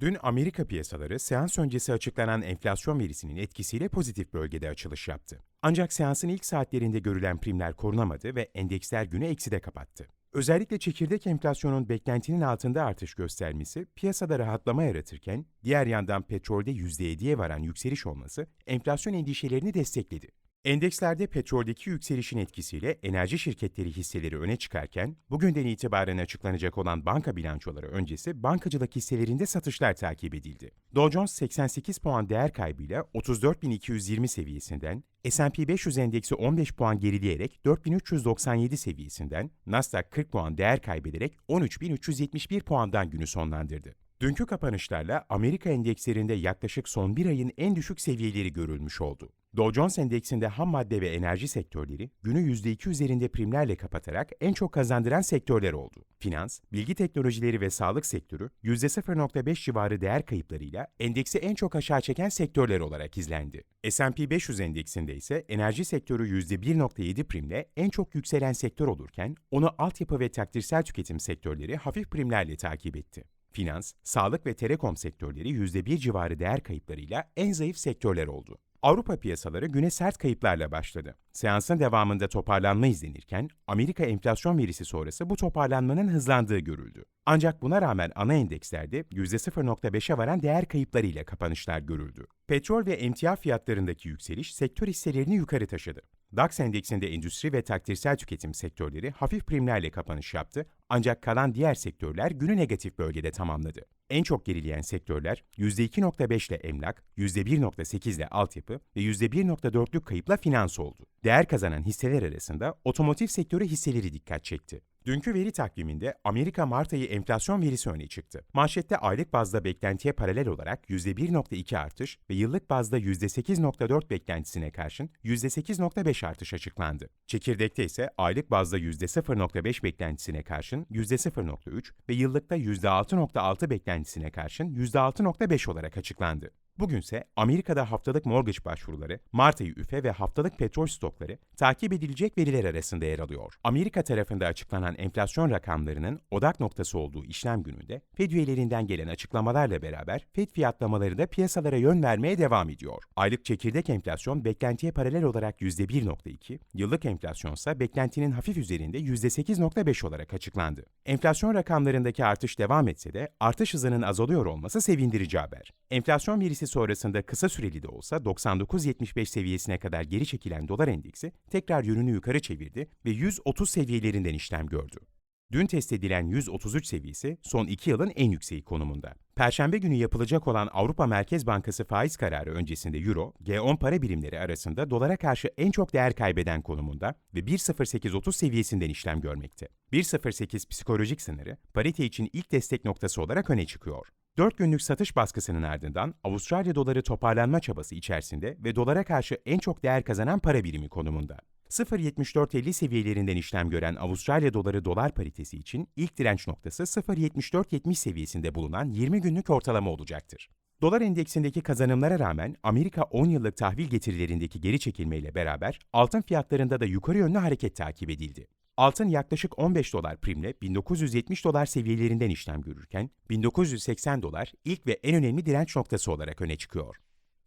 Dün Amerika piyasaları seans öncesi açıklanan enflasyon verisinin etkisiyle pozitif bölgede açılış yaptı. Ancak seansın ilk saatlerinde görülen primler korunamadı ve endeksler günü ekside kapattı. Özellikle çekirdek enflasyonun beklentinin altında artış göstermesi piyasada rahatlama yaratırken diğer yandan petrolde %7'ye varan yükseliş olması enflasyon endişelerini destekledi. Endekslerde petroldeki yükselişin etkisiyle enerji şirketleri hisseleri öne çıkarken, bugünden itibaren açıklanacak olan banka bilançoları öncesi bankacılık hisselerinde satışlar takip edildi. Dow Jones 88 puan değer kaybıyla 34.220 seviyesinden, S&P 500 endeksi 15 puan gerileyerek 4397 seviyesinden, Nasdaq 40 puan değer kaybederek 13371 puandan günü sonlandırdı. Dünkü kapanışlarla Amerika endekslerinde yaklaşık son bir ayın en düşük seviyeleri görülmüş oldu. Dow Jones Endeksinde ham madde ve enerji sektörleri günü %2 üzerinde primlerle kapatarak en çok kazandıran sektörler oldu. Finans, bilgi teknolojileri ve sağlık sektörü %0.5 civarı değer kayıplarıyla endeksi en çok aşağı çeken sektörler olarak izlendi. S&P 500 endeksinde ise enerji sektörü %1.7 primle en çok yükselen sektör olurken onu altyapı ve takdirsel tüketim sektörleri hafif primlerle takip etti. Finans, sağlık ve telekom sektörleri %1 civarı değer kayıplarıyla en zayıf sektörler oldu. Avrupa piyasaları güne sert kayıplarla başladı. Seansın devamında toparlanma izlenirken Amerika enflasyon verisi sonrası bu toparlanmanın hızlandığı görüldü. Ancak buna rağmen ana endekslerde %0.5'e varan değer kayıplarıyla kapanışlar görüldü. Petrol ve emtia fiyatlarındaki yükseliş sektör hisselerini yukarı taşıdı. DAX endeksinde endüstri ve taktirsel tüketim sektörleri hafif primlerle kapanış yaptı ancak kalan diğer sektörler günü negatif bölgede tamamladı. En çok gerileyen sektörler %2.5 ile emlak, %1.8 ile altyapı ve %1.4'lük kayıpla finans oldu. Değer kazanan hisseler arasında otomotiv sektörü hisseleri dikkat çekti. Dünkü veri takviminde Amerika Mart ayı enflasyon verisi öne çıktı. Manşette aylık bazda beklentiye paralel olarak %1.2 artış ve yıllık bazda %8.4 beklentisine karşın %8.5 artış açıklandı. Çekirdekte ise aylık bazda %0.5 beklentisine karşın %0.3 ve yıllıkta %6.6 beklentisine karşın %6.5 olarak açıklandı. Bugünse Amerika'da haftalık mortgage başvuruları, Mart ayı üfe ve haftalık petrol stokları takip edilecek veriler arasında yer alıyor. Amerika tarafında açıklanan enflasyon rakamlarının odak noktası olduğu işlem gününde Fed üyelerinden gelen açıklamalarla beraber Fed fiyatlamaları da piyasalara yön vermeye devam ediyor. Aylık çekirdek enflasyon beklentiye paralel olarak %1.2, yıllık enflasyonsa beklentinin hafif üzerinde %8.5 olarak açıklandı. Enflasyon rakamlarındaki artış devam etse de artış hızının azalıyor olması sevindirici haber. Enflasyon verisi sonrasında kısa süreli de olsa 99.75 seviyesine kadar geri çekilen dolar endeksi tekrar yönünü yukarı çevirdi ve 130 seviyelerinden işlem gördü. Dün test edilen 133 seviyesi son 2 yılın en yükseği konumunda. Perşembe günü yapılacak olan Avrupa Merkez Bankası faiz kararı öncesinde Euro, G10 para birimleri arasında dolara karşı en çok değer kaybeden konumunda ve 1.0830 seviyesinden işlem görmekte. 1.08 psikolojik sınırı parite için ilk destek noktası olarak öne çıkıyor. 4 günlük satış baskısının ardından Avustralya doları toparlanma çabası içerisinde ve dolara karşı en çok değer kazanan para birimi konumunda. 0.7450 seviyelerinden işlem gören Avustralya doları dolar paritesi için ilk direnç noktası 0.7470 seviyesinde bulunan 20 günlük ortalama olacaktır. Dolar endeksindeki kazanımlara rağmen Amerika 10 yıllık tahvil getirilerindeki geri çekilmeyle beraber altın fiyatlarında da yukarı yönlü hareket takip edildi. Altın yaklaşık 15 dolar primle 1970 dolar seviyelerinden işlem görürken 1980 dolar ilk ve en önemli direnç noktası olarak öne çıkıyor.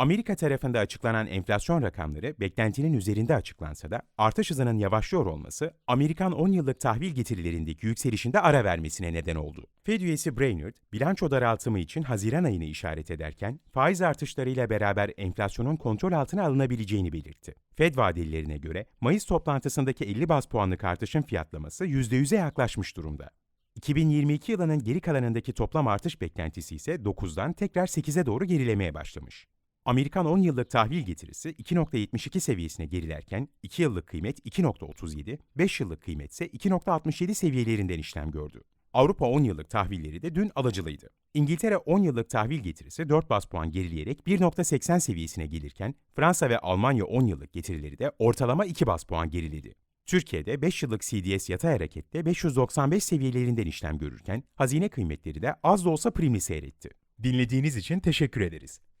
Amerika tarafında açıklanan enflasyon rakamları beklentinin üzerinde açıklansa da artış hızının yavaşlıyor olması Amerikan 10 yıllık tahvil getirilerindeki yükselişinde ara vermesine neden oldu. Fed üyesi Brainerd, bilanço daraltımı için Haziran ayını işaret ederken faiz artışlarıyla beraber enflasyonun kontrol altına alınabileceğini belirtti. Fed vadelilerine göre Mayıs toplantısındaki 50 baz puanlık artışın fiyatlaması %100'e yaklaşmış durumda. 2022 yılının geri kalanındaki toplam artış beklentisi ise 9'dan tekrar 8'e doğru gerilemeye başlamış. Amerikan 10 yıllık tahvil getirisi 2.72 seviyesine gerilerken 2 yıllık kıymet 2.37, 5 yıllık kıymet ise 2.67 seviyelerinden işlem gördü. Avrupa 10 yıllık tahvilleri de dün alıcılıydı. İngiltere 10 yıllık tahvil getirisi 4 bas puan gerileyerek 1.80 seviyesine gelirken Fransa ve Almanya 10 yıllık getirileri de ortalama 2 bas puan geriledi. Türkiye'de 5 yıllık CDS yatay harekette 595 seviyelerinden işlem görürken hazine kıymetleri de az da olsa primli seyretti. Dinlediğiniz için teşekkür ederiz.